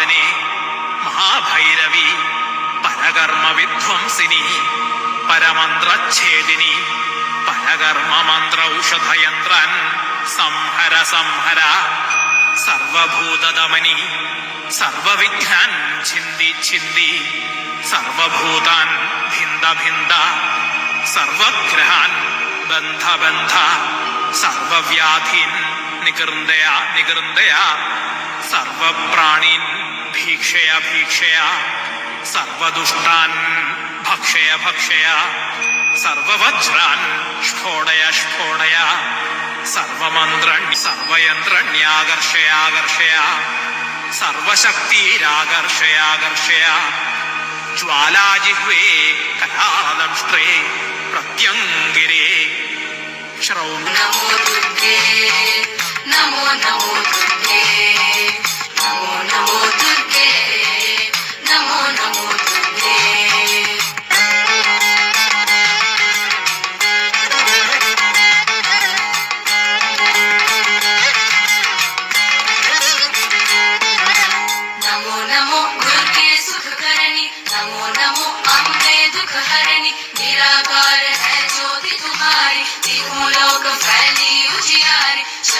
പാദനെ മഹാഭൈരവി പരകർമ്മ വിധ്വംസിനി പരമന്ത്രച്ഛേദിനി പരകർമ്മ മന്ത്ര ഔഷധയന്ത്രൻ സംഹര സംഹര സർവഭൂതദമനി സർവവിഘ്നാൻ ഛിന്തി ഛിന്തി സർവഭൂതാൻ ഭിന്ദ ഭിന്ദ സർവഗ്രഹാൻ ബന്ധ ബന്ധ സർവവ്യാധീൻ നികൃന്ദയ നികൃന്ദയ സർവപ്രാണീൻ ഭീക്ഷയ ഭീക്ഷയ സർവദുഷ്ടാൻ ഭക്ഷയ ഭക്ഷയ സർവവജ്രാൻ സ്ഫോടയ സ്ഫോടയ സർവമന്ത്രൺ സർവയന്ത്രണ്യാകർഷയാകർഷയ സർവശക്തിരാകർഷയാകർഷയ ജ്വാലാജിഹ്വേ കലാദംഷ്ട്രേ പ്രത്യങ്കിരേ ശ്രൗണ്യ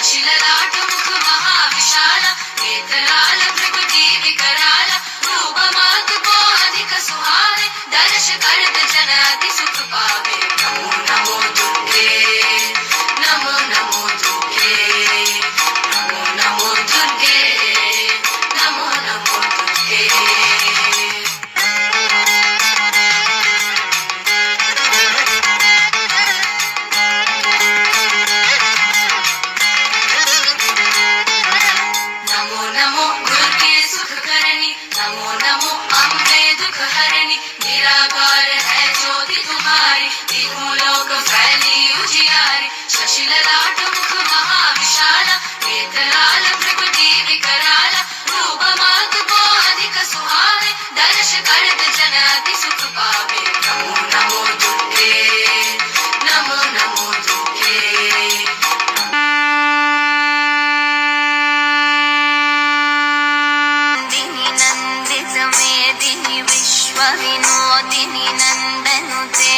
सशिललाटमुख महाविशाल नेत्राल प्रकटी विकराल रूपमातु दर्श कर जनादि सुख पा मेदिनि विश्वविनोदिनि नन्दनुते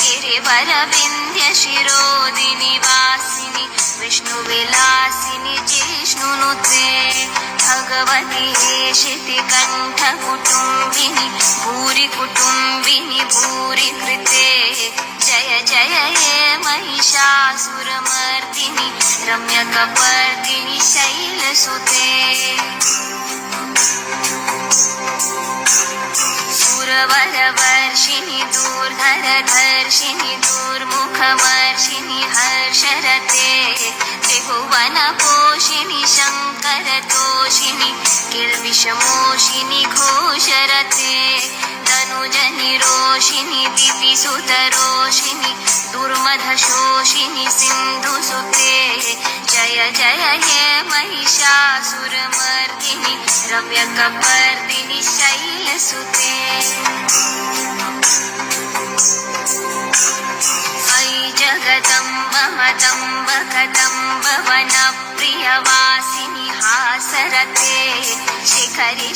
गिरिवरविन्द्य शिरोदिनि वासिनि विष्णुविलासिनि जिष्णुनुते भगवति शितिकण्ठकुटुम्बिनि भूरि कुटुम्बिनि भूरि कृते जय जय हे महिषासुरमर्दिनि रम्यकपर्दिनि शैलसुते वर्षिणि दूर्धर धर्षिणि दूर्मुखवर्षिणि हर्षरते त्रिभुवनपोषिणि शङ्करतोषिणि किल्बिषमोषिणि घोषरते धनुजनिरोषिणि दिपिसुतरोषिणि दुर्मधशोषिणि सिन्धुसुते जय जय हे महिषासुरमर्दिनि रम्यकपर्दिनि शैलसुते। अयि जगदम्ब मदम्ब कदम्ब वनप्रियवासिनि हासरते शिखरि